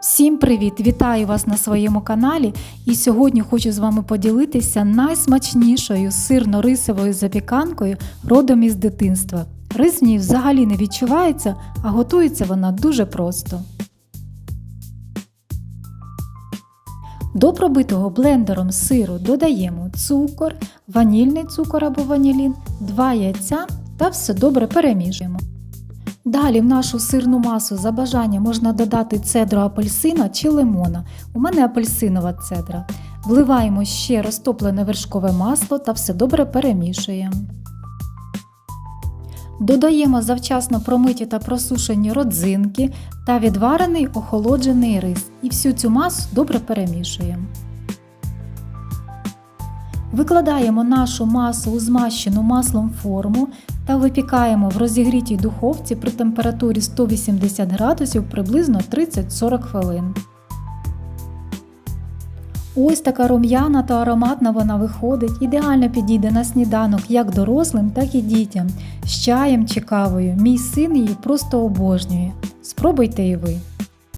Всім привіт! Вітаю вас на своєму каналі. І сьогодні хочу з вами поділитися найсмачнішою сирно-рисовою запіканкою родом із дитинства. Рис в ній взагалі не відчувається, а готується вона дуже просто. До пробитого блендером сиру додаємо цукор, ванільний цукор або ванілін, 2 яйця та все добре перемішуємо. Далі в нашу сирну масу за бажанням можна додати цедру апельсина чи лимона. У мене апельсинова цедра. Вливаємо ще розтоплене вершкове масло та все добре перемішуємо. Додаємо завчасно промиті та просушені родзинки та відварений охолоджений рис і всю цю масу добре перемішуємо. Викладаємо нашу масу у змащену маслом форму та випікаємо в розігрітій духовці при температурі 180 градусів приблизно 30-40 хвилин. Ось така рум'яна та ароматна вона виходить, ідеально підійде на сніданок як дорослим, так і дітям. З чаєм чи кавою. Мій син її просто обожнює. Спробуйте і ви.